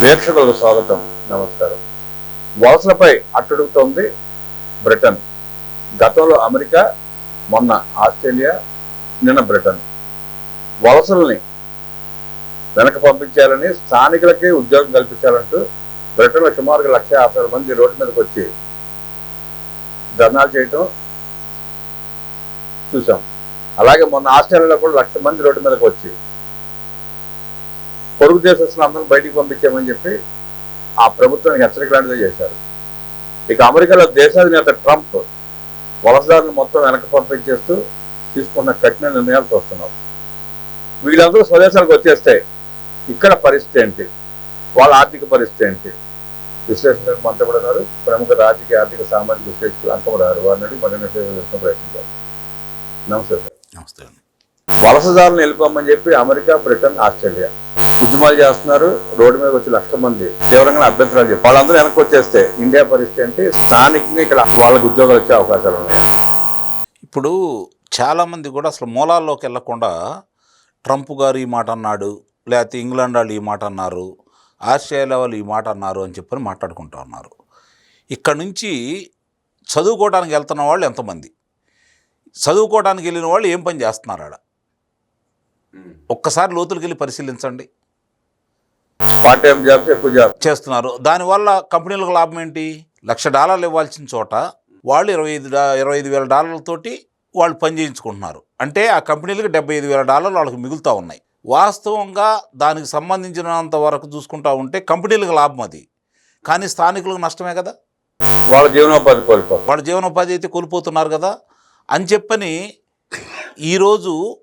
ప్రేక్షకులకు స్వాగతం. నమస్కారం. వలసలపై అట్టడుగుతోంది బ్రిటన్. గతంలో అమెరికా మొన్న ఆస్ట్రేలియా నిన్న బ్రిటన్. వలసల్ని వెనక పంపించాలని స్థానికులకే ఉద్యోగం కల్పించాలంటూ బ్రిటన్లో సుమారుగా లక్ష యాభై మంది రోడ్డు మీదకి వచ్చి ధర్నాలు చేయటం చూసాం అలాగే మొన్న ఆస్ట్రేలియాలో కూడా లక్ష మంది రోడ్డు మీదకి వచ్చి పొరుగు దేశస్తులు అందరూ బయటికి పంపించామని చెప్పి ఆ ప్రభుత్వానికి హెచ్చరిక లాంటిదే చేశారు. ఇక అమెరికాలో దేశాధినేత ట్రంప్ వలసదారులు మొత్తం వెనక పంపించేస్తూ తీసుకున్న కఠిన నిర్ణయాలు చూస్తున్నాం. వీళ్ళందరూ స్వదేశాలకు వచ్చేస్తే ఇక్కడ పరిస్థితి ఏంటి? వాళ్ళ ఆర్థిక పరిస్థితి ఏంటి? విశ్లేషణకు మనతో ప్రముఖ రాజకీయ ఆర్థిక సామాజిక విశ్లేషకులు అంకమరారు వారిని మరిన్ని విషయాలు ప్రయత్నం చేస్తాం నమస్తే సార్. నమస్తే వలసదారులను వెళ్ళిపోమని చెప్పి అమెరికా బ్రిటన్ ఆస్ట్రేలియా ఉద్యమాలు చేస్తున్నారు. రోడ్డు మీద వచ్చి లక్ష మంది తీవ్రంగా అభ్యంతరాలు చెప్పి వాళ్ళందరూ వెనక్కి వచ్చేస్తే ఇండియా పరిస్థితి అంటే స్థానికంగా ఇక్కడ వాళ్ళకి ఉద్యోగాలు వచ్చే అవకాశాలు ఉన్నాయా? ఇప్పుడు చాలామంది కూడా అసలు మూలాల్లోకి వెళ్ళకుండా ట్రంప్ గారు ఈ మాట అన్నాడు లేకపోతే ఇంగ్లాండ్ వాళ్ళు ఈ మాట అన్నారు ఆస్ట్రేలియా వాళ్ళు ఈ మాట అన్నారు అని చెప్పని మాట్లాడుకుంటూ ఉన్నారు. ఇక్కడ నుంచి చదువుకోవడానికి వెళ్తున్న వాళ్ళు ఎంతమంది? చదువుకోవడానికి వెళ్ళిన వాళ్ళు ఏం పని చేస్తున్నారు ఆడ? ఒక్కసారి లోతులకు వెళ్ళి పరిశీలించండి. పార్ట్ టైం జాబ్స్ ఎక్కువ జాబ్ చేస్తున్నారు. దానివల్ల కంపెనీలకు లాభం ఏంటి? లక్ష డాలర్లు ఇవ్వాల్సిన చోట వాళ్ళు ఇరవై ఐదు ఇరవై ఐదు వేల డాలర్లతోటి వాళ్ళు పని చేయించుకుంటున్నారు. అంటే ఆ కంపెనీలకు డెబ్బై ఐదు వేల డాలర్లు వాళ్ళకి మిగులుతూ ఉన్నాయి. వాస్తవంగా దానికి సంబంధించినంత వరకు చూసుకుంటా ఉంటే కంపెనీలకు లాభం అది. కానీ స్థానికులకు నష్టమే కదా. వాళ్ళ జీవనోపాధి కోల్పోతారు. వాళ్ళ జీవనోపాధి అయితే కోల్పోతున్నారు కదా. అని చెప్పని ఈరోజు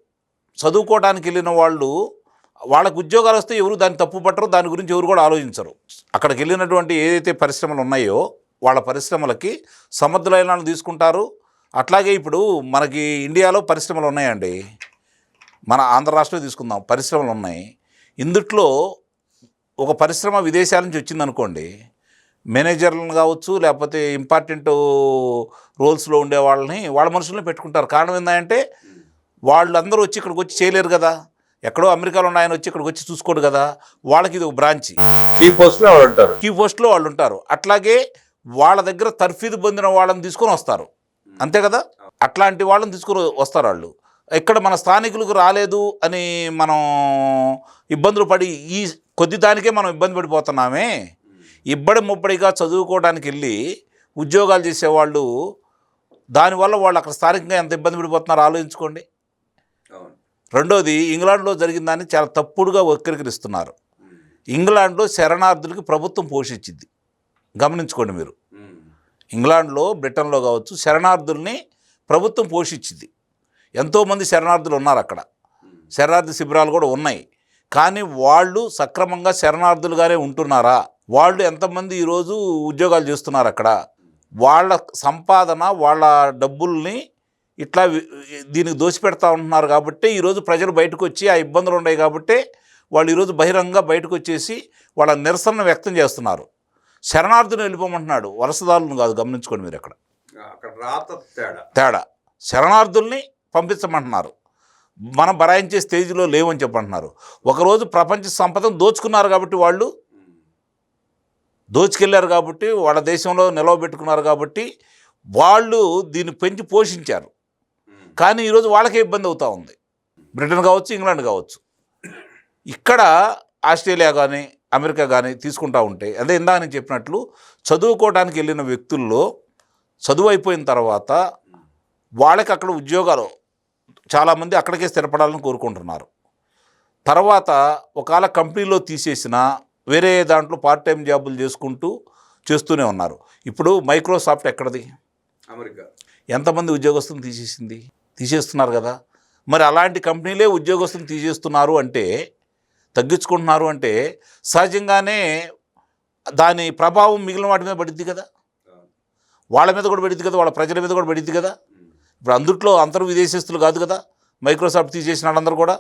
చదువుకోవడానికి వెళ్ళిన వాళ్ళు వాళ్ళకు ఉద్యోగాలు వస్తే ఎవరు దాన్ని తప్పు పట్టరు దాని గురించి ఎవరు కూడా ఆలోచించరు. అక్కడికి వెళ్ళినటువంటి ఏదైతే పరిశ్రమలు ఉన్నాయో వాళ్ళ పరిశ్రమలకి సముద్రలైన తీసుకుంటారు. అట్లాగే ఇప్పుడు మనకి ఇండియాలో పరిశ్రమలు ఉన్నాయండి. మన ఆంధ్ర రాష్ట్రంలో తీసుకుందాం పరిశ్రమలు ఉన్నాయి. ఇందుట్లో ఒక పరిశ్రమ విదేశాల నుంచి వచ్చిందనుకోండి మేనేజర్లను కావచ్చు లేకపోతే ఇంపార్టెంట్ రోల్స్లో ఉండే వాళ్ళని వాళ్ళ మనుషులను పెట్టుకుంటారు. కారణం ఏంటంటే వాళ్ళందరూ వచ్చి ఇక్కడికి వచ్చి చేయలేరు కదా. ఎక్కడో అమెరికాలో ఉన్న ఆయన వచ్చి ఇక్కడికి వచ్చి చూసుకోడు కదా. వాళ్ళకి ఇది ఒక బ్రాంచి. కీ పోస్ట్లో వాళ్ళు ఉంటారు. కీ పోస్ట్లో వాళ్ళు ఉంటారు. అట్లాగే వాళ్ళ దగ్గర తర్ఫీదు పొందిన వాళ్ళని తీసుకొని వస్తారు. అంతే కదా? అట్లాంటి వాళ్ళని తీసుకొని వస్తారు వాళ్ళు. ఇక్కడ మన స్థానికులకు రాలేదు అని మనం ఇబ్బందులు పడి ఈ కొద్ది దానికే మనం ఇబ్బంది పడిపోతున్నామే. ఇబ్బడి ముబ్బడిగా చదువుకోవడానికి వెళ్ళి ఉద్యోగాలు చేసేవాళ్ళు దానివల్ల వాళ్ళు అక్కడ స్థానికంగా ఎంత ఇబ్బంది పడిపోతున్నారో ఆలోచించుకోండి. రెండోది ఇంగ్లాండ్లో జరిగిన దాన్ని చాలా తప్పుడుగా వక్రీకరిస్తున్నారు. ఇంగ్లాండ్లో శరణార్థులకి ప్రభుత్వం పోషించింది. గమనించుకోండి మీరు. ఇంగ్లాండ్లో బ్రిటన్లో కావచ్చు శరణార్థుల్ని ప్రభుత్వం పోషించింది. ఎంతోమంది శరణార్థులు ఉన్నారు అక్కడ. శరణార్థి శిబిరాలు కూడా ఉన్నాయి. కానీ వాళ్ళు సక్రమంగా శరణార్థులుగానే ఉంటున్నారా? వాళ్ళు ఎంతమంది ఈరోజు ఉద్యోగాలు చేస్తున్నారు అక్కడ? వాళ్ళ సంపాదన వాళ్ళ డబ్బుల్ని ఇట్లా దీనికి దోచిపెడతా ఉంటున్నారు కాబట్టి ఈరోజు ప్రజలు బయటకు వచ్చి ఆ ఇబ్బందులు ఉన్నాయి కాబట్టి వాళ్ళు ఈరోజు బహిరంగంగా బయటకు వచ్చేసి వాళ్ళ నిరసన వ్యక్తం చేస్తున్నారు. శరణార్థులు వెళ్ళిపోమంటున్నాడు. వలసదారులను కాదు గమనించుకోండి మీరు అక్కడ తేడా. తేడా. శరణార్థుల్ని పంపించమంటున్నారు. మనం బరాయించే స్టేజ్లో లేవని చెప్పంటున్నారు ఒకరోజు ప్రపంచ సంపదను దోచుకున్నారు కాబట్టి వాళ్ళు దోచుకెళ్ళారు కాబట్టి వాళ్ళ దేశంలో నిలవబెట్టుకున్నారు కాబట్టి వాళ్ళు దీన్ని పెంచి పోషించారు. కానీ ఈరోజు వాళ్ళకే ఇబ్బంది అవుతూ ఉంది. బ్రిటన్ కావచ్చు ఇంగ్లాండ్ కావచ్చు. ఇక్కడ ఆస్ట్రేలియా కానీ అమెరికా కానీ తీసుకుంటా ఉంటే అదే ఇందాక నేను చెప్పినట్లు చదువుకోవడానికి వెళ్ళిన వ్యక్తుల్లో చదువు అయిపోయిన తర్వాత వాళ్ళకి అక్కడ ఉద్యోగాలు చాలామంది అక్కడికే స్థిరపడాలని కోరుకుంటున్నారు. తర్వాత ఒకవేళ కంపెనీలో తీసేసిన వేరే దాంట్లో పార్ట్ టైం జాబులు చేసుకుంటూ చేస్తూనే ఉన్నారు. ఇప్పుడు మైక్రోసాఫ్ట్ ఎక్కడది? అమెరికా. ఎంతమంది ఉద్యోగస్తులను తీసేసింది? తీసేస్తున్నారు కదా. మరి అలాంటి కంపెనీలే ఉద్యోగస్తులు తీసేస్తున్నారు అంటే తగ్గించుకుంటున్నారు అంటే సహజంగానే దాని ప్రభావం మిగిలిన వాటి మీద పడుద్ది కదా. వాళ్ళ మీద కూడా పడుద్ది కదా వాళ్ళ ప్రజల మీద కూడా పడుద్ది కదా. ఇప్పుడు అందుట్లో అందరూ విదేశస్తులు కాదు కదా మైక్రోసాఫ్ట్ తీసేసిన వాళ్ళందరూ కూడా.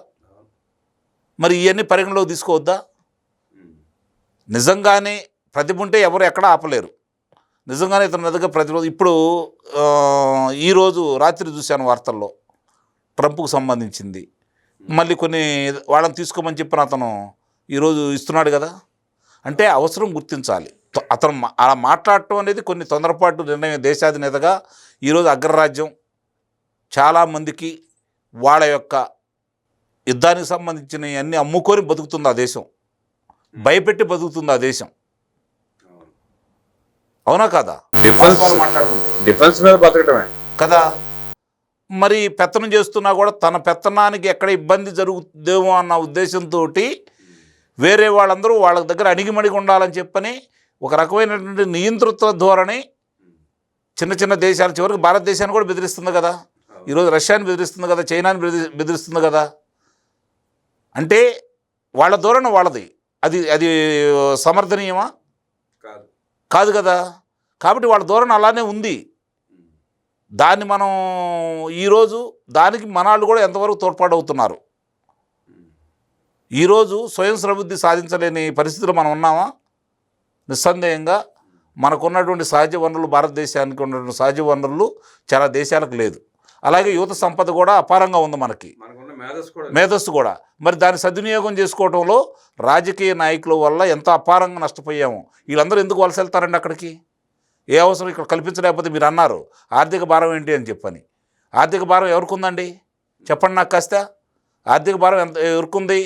మరి ఇవన్నీ పరిగణలోకి తీసుకోవద్దా? నిజంగానే ప్రతిభ ఉంటే ఎవరు ఎక్కడ ఆపలేరు. నిజంగానే ఇతని మీదుగా ప్రతిరోజు ఇప్పుడు ఈరోజు రాత్రి చూశాను వార్తల్లో ట్రంప్కు సంబంధించింది. మళ్ళీ కొన్ని వాళ్ళని తీసుకోమని చెప్పిన అతను ఈరోజు ఇస్తున్నాడు కదా. అంటే అవసరం గుర్తించాలి. అతను అలా మాట్లాడటం అనేది కొన్ని తొందరపాటు నిర్ణయం దేశాధినేతగా ఈరోజు అగ్రరాజ్యం చాలామందికి వాళ్ళ యొక్క యుద్ధానికి సంబంధించిన అన్ని అమ్ముకొని బతుకుతుంది ఆ దేశం. భయపెట్టి బతుకుతుంది ఆ దేశం. అవునా కదా? డిఫెన్స్ డిఫెన్స్ మీద బతకటమే. కదా? మరి పెత్తనం చేస్తున్నా కూడా తన పెత్తనానికి ఎక్కడ ఇబ్బంది జరుగుతుందేమో అన్న ఉద్దేశంతో వేరే వాళ్ళందరూ వాళ్ళ దగ్గర అణిగిమణిగి ఉండాలని చెప్పని ఒక రకమైనటువంటి నియంతృత్వ ధోరణి చిన్న చిన్న దేశాలు చివరికి భారతదేశాన్ని కూడా బెదిరిస్తుంది కదా. ఈరోజు రష్యాని బెదిరిస్తుంది కదా చైనాని బెదిరి బెదిరిస్తుంది కదా. అంటే వాళ్ళ ధోరణి వాళ్ళది. అది అది సమర్థనీయమా? కాదు కదా? కాబట్టి వాళ్ళ ధోరణి అలానే ఉంది. దాన్ని మనం ఈరోజు దానికి మనాళ్ళు కూడా ఎంతవరకు తోడ్పాటవుతున్నారు? ఈరోజు స్వయం సమృద్ధి సాధించలేని పరిస్థితులు మనం ఉన్నామా? నిస్సందేహంగా మనకున్నటువంటి సహజ వనరులు భారతదేశానికి ఉన్నటువంటి సహజ వనరులు చాలా దేశాలకు లేదు. అలాగే యువత సంపద కూడా అపారంగా ఉంది మనకి. మేధస్సు కూడా మరి దాన్ని సద్వినియోగం చేసుకోవడంలో రాజకీయ నాయకుల వల్ల ఎంత అపారంగా నష్టపోయాము? వీళ్ళందరూ ఎందుకు వలస వెళ్తారండి అక్కడికి? ఏ అవసరం ఇక్కడ కల్పించలేకపోతే మీరు అన్నారు. ఆర్థిక భారం ఏంటి అని చెప్పని. ఆర్థిక భారం ఎవరికి ఉందండి చెప్పండి నాకు కాస్త. ఆర్థిక భారం ఎంత ఎవరికి ఉంది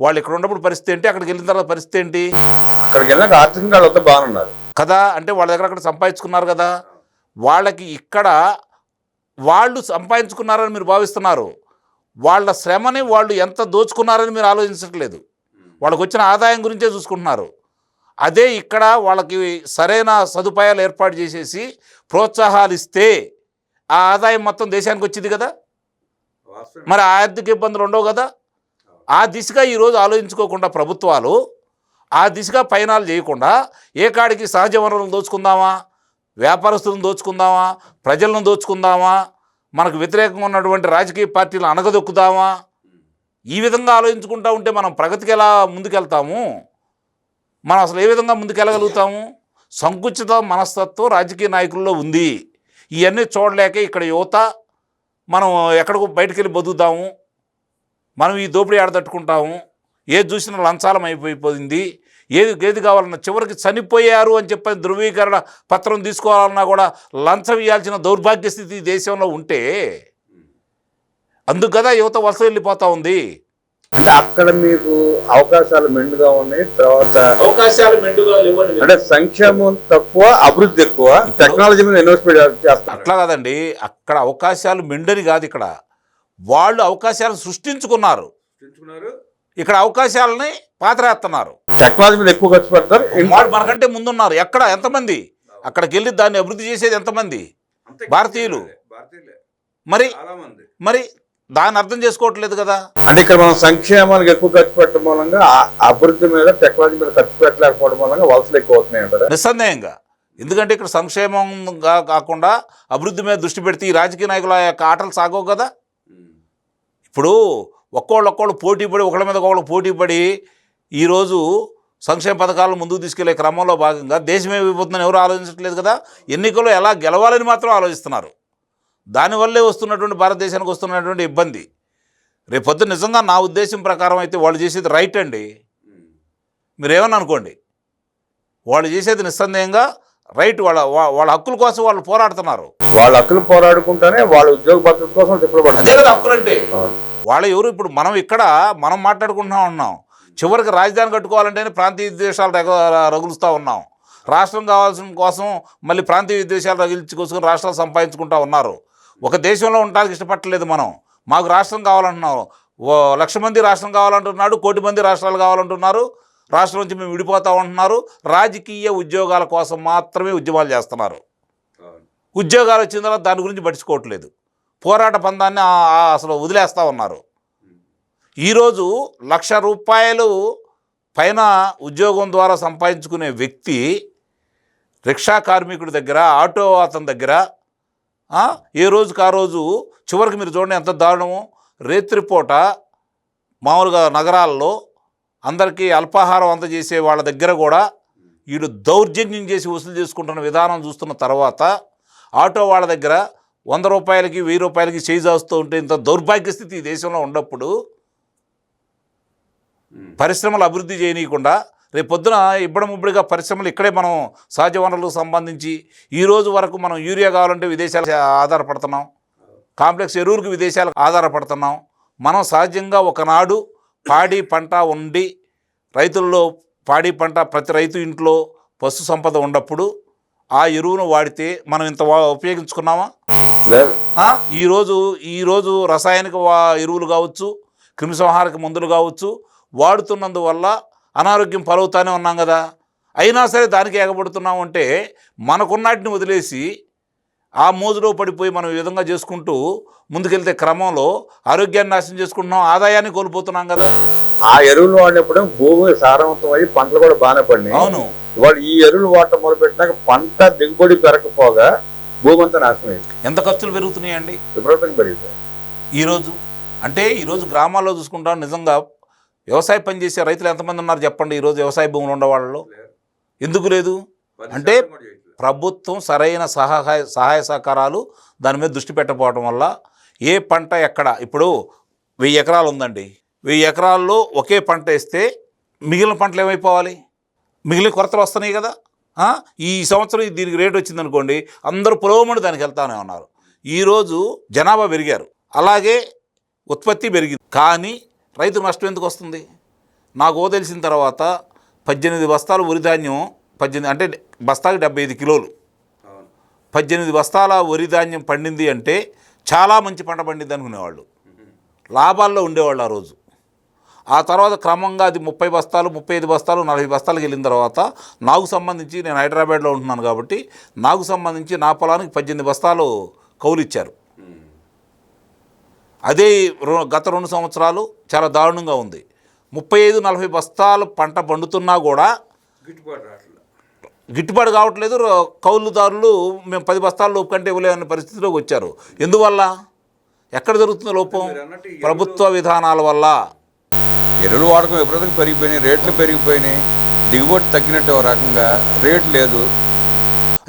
వాళ్ళు ఇక్కడ ఉన్నప్పుడు పరిస్థితి ఏంటి? అక్కడికి వెళ్ళిన తర్వాత పరిస్థితి ఏంటి? అక్కడికి వెళ్ళాక ఆర్థికంగా వాళ్ళంతా బాగున్నారు. కదా అంటే వాళ్ళ దగ్గర అక్కడ సంపాదించుకున్నారు కదా. వాళ్ళకి ఇక్కడ వాళ్ళు సంపాదించుకున్నారని మీరు భావిస్తున్నారు. వాళ్ళ శ్రమని వాళ్ళు ఎంత దోచుకున్నారని మీరు ఆలోచించట్లేదు. వాళ్ళకి వచ్చిన ఆదాయం గురించే చూసుకుంటున్నారు. అదే ఇక్కడ వాళ్ళకి సరైన సదుపాయాలు ఏర్పాటు చేసేసి ప్రోత్సాహాలు ఇస్తే ఆ ఆదాయం మొత్తం దేశానికి వచ్చింది కదా? మరి ఆర్థిక ఇబ్బందులు ఉండవు కదా? ఆ దిశగా ఈరోజు ఆలోచించుకోకుండా ప్రభుత్వాలు ఆ దిశగా పయనాలు చేయకుండా ఏ కాడికి సహజ వనరులను దోచుకుందామా? వ్యాపారస్తులను దోచుకుందామా? ప్రజలను దోచుకుందామా? మనకు వ్యతిరేకంగా ఉన్నటువంటి రాజకీయ పార్టీలు అణగదొక్కుతామా ఈ విధంగా ఆలోచించుకుంటా ఉంటే మనం ప్రగతికి ఎలా ముందుకెళ్తాము? మనం అసలు ఏ విధంగా ముందుకెళ్ళగలుగుతాము? సంకుచిత మనస్తత్వం రాజకీయ నాయకుల్లో ఉంది. ఇవన్నీ చూడలేక ఇక్కడ యువత మనం ఎక్కడికో బయటకు వెళ్ళి బతుకుతాము. మనం ఈ దోపిడీ ఆడదట్టుకుంటాము ఏది చూసినా లంచాలం అయిపోయిపోయింది. ఏది ఏది కావాలన్నా చివరికి చనిపోయారు అని చెప్పని ధృవీకరణ పత్రం తీసుకోవాలన్నా కూడా లంచం ఇవ్వాల్సిన దౌర్భాగ్య స్థితి దేశంలో ఉంటే అందుకు కదా యువత వలస వెళ్ళిపోతా ఉంది. అంటే అక్కడ మీకు అవకాశాలు మెండుగా ఉన్నాయి తర్వాత అవకాశాలు మెండుగా అంటే సంక్షేమం తక్కువ అభివృద్ధి ఎక్కువ టెక్నాలజీ మీద ఇన్వెస్ట్మెంట్ చేస్తారు అట్లా కాదండి అక్కడ అవకాశాలు మెండని కాదు ఇక్కడ. వాళ్ళు అవకాశాలు సృష్టించుకున్నారు. ఇక్కడ అవకాశాలని పాతరేస్తున్నారు టెక్నాలజీ మీద ఎక్కువ ఖర్చు పెడతారు. వాళ్ళు మనకంటే ముందున్నారు. ఎక్కడ? ఎంతమంది? అక్కడికి వెళ్ళి దాన్ని అభివృద్ధి చేసేది ఎంతమంది? భారతీయులు. మరి మరి దాన్ని అర్థం చేసుకోవట్లేదు కదా? అంటే ఇక్కడ మనం సంక్షేమానికి ఎక్కువ ఖర్చు పెట్టడం మూలంగా అభివృద్ధి మీద టెక్నాలజీ మీద ఖర్చు పెట్టలేకపోవడం మూలంగా వలసలు ఎక్కువ అవుతున్నాయి అంటారా? నిస్సందేహంగా. ఎందుకంటే ఇక్కడ సంక్షేమంగా కాకుండా అభివృద్ధి మీద దృష్టి పెడితే ఈ రాజకీయ నాయకుల యొక్క ఆటలు సాగవు కదా? ఇప్పుడు ఒక్కోళ్ళు ఒక్కోళ్ళు పోటీ పడి ఒకళ్ళ మీద ఒకళ్ళు పోటీ పడి ఈరోజు సంక్షేమ పథకాలను ముందుకు తీసుకెళ్ళే క్రమంలో భాగంగా దేశం ఏమైపోతుందని ఎవరు ఆలోచించట్లేదు కదా? ఎన్నికల్లో ఎలా గెలవాలని మాత్రం ఆలోచిస్తున్నారు. దానివల్లే వస్తున్నటువంటి భారతదేశానికి వస్తున్నటువంటి ఇబ్బంది. రేపొద్దు నిజంగా నా ఉద్దేశం ప్రకారం అయితే వాళ్ళు చేసేది రైట్ అండి. మీరేమని అనుకోండి. వాళ్ళు చేసేది నిస్సందేహంగా రైట్ వాళ్ళ వాళ్ళ హక్కుల కోసం వాళ్ళు పోరాడుతున్నారు. వాళ్ళ హక్కులు పోరాడుకుంటానే వాళ్ళ ఉద్యోగ భద్రత కోసం అదే కదా హక్కులంటే. వాళ్ళ ఎవరు ఇప్పుడు మనం ఇక్కడ మనం మాట్లాడుకుంటా ఉన్నాం. చివరికి రాజధాని కట్టుకోవాలంటేనే ప్రాంతీయ విద్వేషాలు రగ రగులుస్తూ ఉన్నాం. రాష్ట్రం కావాల్సిన కోసం మళ్ళీ ప్రాంతీయ విద్వేషాలు రగిలించుకొసుకుని రాష్ట్రాలు సంపాదించుకుంటా ఉన్నారు. ఒక దేశంలో ఉండడానికి ఇష్టపడలేదు మనం. మాకు రాష్ట్రం కావాలంటున్నాం ఓ లక్ష మంది రాష్ట్రం కావాలంటున్నాడు కోటి మంది రాష్ట్రాలు కావాలంటున్నారు. రాష్ట్రం నుంచి మేము విడిపోతా ఉంటున్నారు. రాజకీయ ఉద్యోగాల కోసం మాత్రమే ఉద్యమాలు చేస్తున్నారు. ఉద్యోగాలు వచ్చిన తర్వాత దాని గురించి పట్టించుకోవట్లేదు. పోరాట పందాన్ని అసలు వదిలేస్తూ ఉన్నారు. ఈరోజు లక్ష రూపాయలు పైన ఉద్యోగం ద్వారా సంపాదించుకునే వ్యక్తి రిక్షా కార్మికుడి దగ్గర ఆటో అతని దగ్గర ఏ రోజుకి ఆ రోజు చివరికి మీరు చూడండి ఎంత దారుణము. రేత్రిపూట మామూలుగా నగరాల్లో అందరికీ అల్పాహారం అందజేసే వాళ్ళ దగ్గర కూడా వీడు దౌర్జన్యం చేసి వసూలు చేసుకుంటున్న విధానం చూస్తున్న తర్వాత ఆటో వాళ్ళ దగ్గర వంద రూపాయలకి వెయ్యి రూపాయలకి చేయి చేస్తూ ఉంటే ఇంత దౌర్భాగ్య స్థితి ఈ దేశంలో ఉన్నప్పుడు పరిశ్రమలు అభివృద్ధి చేయనీయకుండా రేపు పొద్దున ఇబ్బడి ముబ్బడిగా పరిశ్రమలు ఇక్కడే మనం సహజ వనరులకు సంబంధించి ఈ రోజు వరకు మనం యూరియా కావాలంటే విదేశాలకు ఆధారపడుతున్నాం. కాంప్లెక్స్ ఎరువులకు విదేశాలకు ఆధారపడుతున్నాం. మనం సహజంగా ఒకనాడు పాడి పంట ఉండి రైతుల్లో పాడి పంట ప్రతి రైతు ఇంట్లో పశు సంపద ఉన్నప్పుడు ఆ ఎరువును వాడితే మనం ఇంత వా- ఉపయోగించుకున్నామా? ఈరోజు ఈరోజు రసాయనిక ఎరువులు కావచ్చు క్రిమిసంహారక మందులు కావచ్చు వాడుతున్నందువల్ల అనారోగ్యం పాలవుతానే ఉన్నాం కదా. అయినా సరే దానికి ఎగబడుతున్నాం అంటే మనకున్నాటిని వదిలేసి ఆ మోజులో పడిపోయి మనం ఈ విధంగా చేసుకుంటూ ముందుకెళ్తే క్రమంలో ఆరోగ్యాన్ని నాశనం చేసుకుంటున్నాం ఆదాయాన్ని కోల్పోతున్నాం కదా. ఆ ఎరువులు వాడినప్పుడు భూమి సారవంతం అయ్యి పంటలు కూడా బాగానే పడినాయి. అవును. ఇవాళ ఈ ఎరువులు వాడటం మొదలు పెట్టినాక పంట దిగుబడి పెరగకపోగా భూమి అంతా నాశనం ఎంత ఖర్చులు పెరుగుతున్నాయండి? విపరీతంగా పెరిగిపోయి ఈరోజు అంటే ఈరోజు గ్రామాల్లో చూసుకుంటాం నిజంగా వ్యవసాయ పని చేసే రైతులు ఎంతమంది ఉన్నారు చెప్పండి? ఈరోజు వ్యవసాయ భూములు ఉన్న వాళ్ళలో? ఎందుకు లేదు? అంటే ప్రభుత్వం సరైన సహాయ సహాయ సహకారాలు దాని మీద దృష్టి పెట్టకపోవడం వల్ల ఏ పంట ఎక్కడ? ఇప్పుడు వెయ్యి ఎకరాలు ఉందండి. వెయ్యి ఎకరాల్లో ఒకే పంట వేస్తే మిగిలిన పంటలు ఏమైపోవాలి? మిగిలిన కొరతలు వస్తున్నాయి కదా? ఈ సంవత్సరం దీనికి రేటు వచ్చిందనుకోండి అందరూ పులవమని దానికి వెళ్తానే ఉన్నారు. ఈరోజు జనాభా పెరిగారు. అలాగే ఉత్పత్తి పెరిగింది. కానీ రైతుకు నష్టం ఎందుకు వస్తుంది? నాకు ఓ తెలిసిన తర్వాత పద్దెనిమిది బస్తాలు వరి ధాన్యం పద్దెనిమిది అంటే బస్తాకి డెబ్బై ఐదు కిలోలు. పద్దెనిమిది బస్తాల వరి ధాన్యం పండింది అంటే చాలా మంచి పంట పండింది అనుకునేవాళ్ళు. లాభాల్లో ఉండేవాళ్ళు ఆ రోజు. ఆ తర్వాత క్రమంగా అది ముప్పై బస్తాలు ముప్పై ఐదు బస్తాలు నలభై బస్తాలకు వెళ్ళిన తర్వాత నాకు సంబంధించి నేను హైదరాబాద్లో ఉంటున్నాను కాబట్టి నాకు సంబంధించి నా పొలానికి పద్దెనిమిది బస్తాలు కౌలు ఇచ్చారు. అదే గత రెండు సంవత్సరాలు చాలా దారుణంగా ఉంది. ముప్పై ఐదు నలభై బస్తాలు పంట పండుతున్నా కూడా గిట్టుబాటు కావట్లేదు కౌలుదారులు మేము పది బస్తాల లోపు కంటే ఇవ్వలేమనే పరిస్థితిలోకి వచ్చారు. ఎందువల్ల? ఎక్కడ జరుగుతుంది లోపం? ప్రభుత్వ విధానాల వల్ల. ఎరువులు వాడకం విపరీతంగా పెరిగిపోయినాయి రేట్లు పెరిగిపోయినాయి దిగుబడి తగ్గినట్టు ఒక రకంగా రేటు లేదు.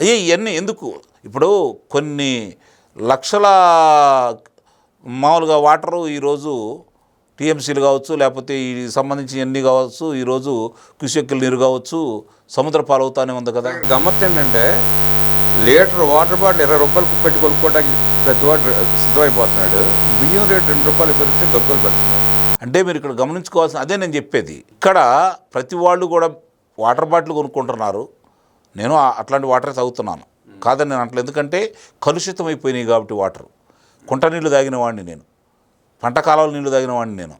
అయ్యే ఇవన్నీ ఎందుకు? ఇప్పుడు కొన్ని లక్షల మామూలుగా వాటరు ఈరోజు టీఎంసీలు కావచ్చు లేకపోతే ఈ సంబంధించి ఎన్ని కావచ్చు ఈరోజు కుషెక్కుల నీరు కావచ్చు సముద్ర పాలవుతానే ఉంది కదా. గమ్మత్ ఏంటంటే లీటర్ వాటర్ బాటిల్ ఇరవై రూపాయలు పెట్టి కొనుక్కోవడానికి ప్రతి వాడు సిద్ధమైపోతున్నాడు. బియ్యం రేటు రెండు రూపాయలు పెరిగితే గొప్పలు పెడుతున్నారు అంటే మీరు ఇక్కడ గమనించుకోవాల్సిన అదే నేను చెప్పేది. ఇక్కడ ప్రతి వాళ్ళు కూడా వాటర్ బాటిల్ కొనుక్కుంటున్నారు. నేను అట్లాంటి వాటర్ తాగుతున్నాను. కాదని నేను అట్లా ఎందుకంటే కలుషితం అయిపోయినాయి కాబట్టి వాటర్. కుంట నీళ్ళు తాగిన వాడిని నేను. పంట కాలువల నీళ్ళు తాగిన వాడిని నేను.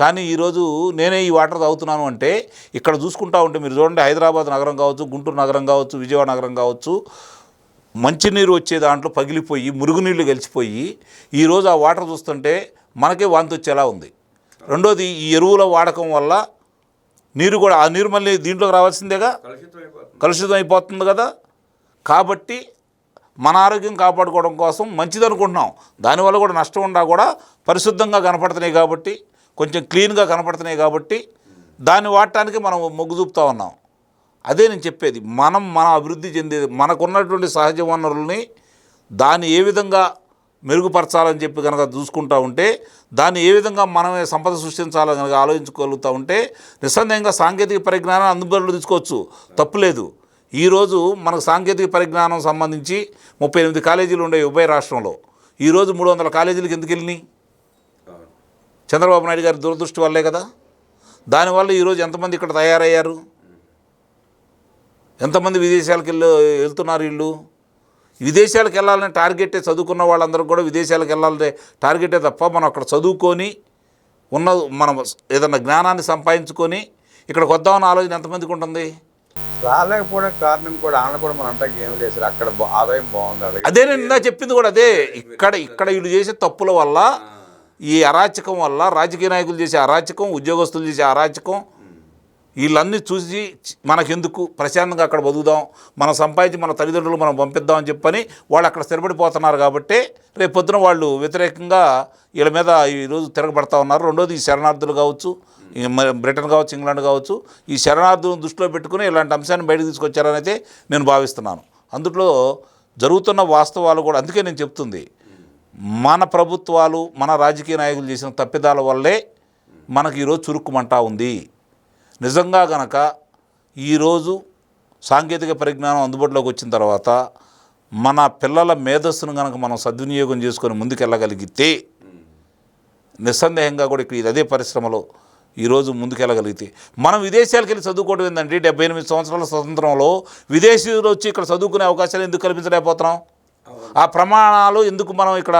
కానీ ఈరోజు నేనే ఈ వాటర్ తాగుతున్నాను అంటే ఇక్కడ చూసుకుంటా ఉంటే మీరు చూడండి హైదరాబాద్ నగరం కావచ్చు గుంటూరు నగరం కావచ్చు విజయవాడ నగరం కావచ్చు మంచినీరు వచ్చే దాంట్లో పగిలిపోయి మురుగునీళ్ళు కలిసిపోయి ఈరోజు ఆ వాటర్ చూస్తుంటే మనకే వాంతి వచ్చేలా ఉంది. రెండోది ఈ ఎరువుల వాడకం వల్ల నీరు కూడా ఆ నీరు మళ్ళీ దీంట్లోకి రావాల్సిందేగా? కలుషితం అయిపోతుంది కదా? కాబట్టి మన ఆరోగ్యం కాపాడుకోవడం కోసం మంచిది అనుకుంటున్నాం దానివల్ల కూడా నష్టం ఉన్నా కూడా పరిశుద్ధంగా కనపడుతున్నాయి కాబట్టి కొంచెం క్లీన్గా కనపడుతున్నాయి కాబట్టి దాన్ని వాడటానికి మనం మొగ్గు చూపుతా ఉన్నాం. అదే నేను చెప్పేది మనం మన అభివృద్ధి చెందేది మనకున్నటువంటి సహజ వనరుల్ని దాన్ని ఏ విధంగా మెరుగుపరచాలని చెప్పి కనుక చూసుకుంటా ఉంటే దాన్ని ఏ విధంగా మనమే సంపద సృష్టించాలని కనుక ఆలోచించుకోగలుగుతూ ఉంటే నిస్సందేహంగా సాంకేతిక పరిజ్ఞానం అందుబాటులో తీసుకోవచ్చు. తప్పులేదు ఈరోజు మనకు సాంకేతిక పరిజ్ఞానం సంబంధించి ముప్పై ఎనిమిది కాలేజీలు ఉండే ఉభయ రాష్ట్రంలో. ఈరోజు మూడు వందల కాలేజీలకు ఎందుకు వెళ్ళినాయి? చంద్రబాబు నాయుడు గారి దురదృష్టి వల్లే కదా. దానివల్ల ఈరోజు ఎంతమంది ఇక్కడ తయారయ్యారు? ఎంతమంది విదేశాలకు వెళ్ళి వెళ్తున్నారు వీళ్ళు? విదేశాలకు వెళ్ళాలనే టార్గెటే చదువుకున్న వాళ్ళందరూ కూడా విదేశాలకు వెళ్ళాలనే టార్గెటే తప్ప మనం అక్కడ చదువుకొని ఉన్న మనం ఏదన్నా జ్ఞానాన్ని సంపాదించుకొని ఇక్కడికి వద్దామన్న ఆలోచన ఎంతమందికి ఉంటుంది? రాలేకపోవడానికి కారణం కూడా ఆన కూడా మనం అంటే ఏం లేదు అక్కడ ఆదాయం బాగుంది అదే నేను ఇందా చెప్పింది కూడా అదే. ఇక్కడ ఇక్కడ వీళ్ళు చేసే తప్పుల వల్ల ఈ అరాచకం వల్ల రాజకీయ నాయకులు చేసే అరాచకం ఉద్యోగస్తులు చేసే అరాచకం వీళ్ళన్నీ చూసి మనకెందుకు? ప్రశాంతంగా అక్కడ బతుకుదాం. మనం సంపాదించి మన తల్లిదండ్రులు మనం పంపిద్దాం అని చెప్పని వాళ్ళు అక్కడ స్థిరపడిపోతున్నారు కాబట్టి రేపు పొద్దున వాళ్ళు వ్యతిరేకంగా వీళ్ళ మీద ఈరోజు తిరగబడతా ఉన్నారు. రెండోది ఈ శరణార్థులు కావచ్చు బ్రిటన్ కావచ్చు ఇంగ్లాండ్ కావచ్చు ఈ శరణార్థులను దృష్టిలో పెట్టుకుని ఇలాంటి అంశాన్ని బయటకు తీసుకొచ్చారని అయితే నేను భావిస్తున్నాను. అందులో జరుగుతున్న వాస్తవాలు కూడా అందుకే నేను చెప్తుంది. మన ప్రభుత్వాలు మన రాజకీయ నాయకులు చేసిన తప్పిదాల వల్లే మనకి ఈరోజు చురుక్కుమంటా ఉంది. నిజంగా గనక ఈరోజు సాంకేతిక పరిజ్ఞానం అందుబాటులోకి వచ్చిన తర్వాత మన పిల్లల మేధస్సును కనుక మనం సద్వినియోగం చేసుకొని ముందుకెళ్ళగలిగితే నిస్సందేహంగా కూడా ఇక్కడ ఇది అదే పరిశ్రమలో ఈరోజు ముందుకెళ్ళగలిగితే. మనం విదేశాలకు వెళ్ళి చదువుకోవడం ఏంటంటే డెబ్బై ఎనిమిది సంవత్సరాల స్వతంత్రంలో విదేశీయులు వచ్చి ఇక్కడ చదువుకునే అవకాశాలు ఎందుకు కల్పించలేకపోతున్నాం? ఆ ప్రమాణాలు ఎందుకు మనం ఇక్కడ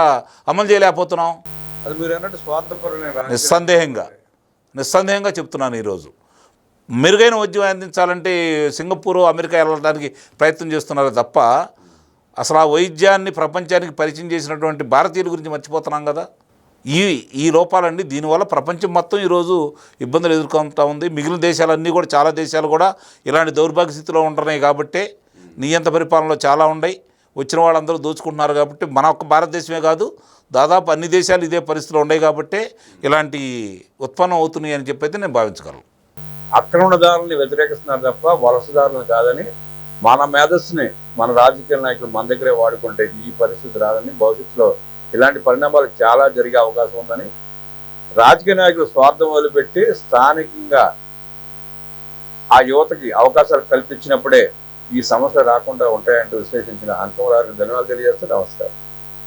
అమలు చేయలేకపోతున్నాం? నిస్సందేహంగా. నిస్సందేహంగా చెప్తున్నాను ఈరోజు. మెరుగైన వైద్యం అందించాలంటే సింగపూర్ అమెరికా వెళ్ళడానికి ప్రయత్నం చేస్తున్నారు తప్ప అసలు ఆ వైద్యాన్ని ప్రపంచానికి పరిచయం చేసినటువంటి భారతీయుల గురించి మర్చిపోతున్నాం కదా? ఈ ఈ లోపాలండి దీనివల్ల ప్రపంచం మొత్తం ఈరోజు ఇబ్బందులు ఎదుర్కొంటూ ఉంది. మిగిలిన దేశాలన్నీ కూడా చాలా దేశాలు కూడా ఇలాంటి దౌర్భాగ్య స్థితిలో ఉంటున్నాయి కాబట్టి నియంత పరిపాలనలో చాలా ఉన్నాయి. వచ్చిన వాళ్ళందరూ దోచుకుంటున్నారు కాబట్టి మన ఒక్క భారతదేశమే కాదు దాదాపు అన్ని దేశాలు ఇదే పరిస్థితులు ఉన్నాయి కాబట్టి ఇలాంటి ఉత్పన్నం అవుతున్నాయి అని చెప్పైతే నేను భావించగలను. ఆక్రమణదారుల్ని వ్యతిరేకిస్తున్నారు తప్ప వలసదారులను కాదని మన మేధస్సుని మన రాజకీయ నాయకులు మన దగ్గరే వాడుకుంటే ఈ పరిస్థితి రాదని భవిష్యత్తులో ఇలాంటి పరిణామాలు చాలా జరిగే అవకాశం ఉందని రాజకీయ నాయకులు స్వార్థం వదిలిపెట్టి స్థానికంగా ఆ యువతకి అవకాశాలు కల్పించినప్పుడే ఈ సమస్యలు రాకుండా ఉంటాయంటూ విశ్లేషించిన అంకమరారికి ధన్యవాదాలు తెలియజేస్తూ నమస్కారం.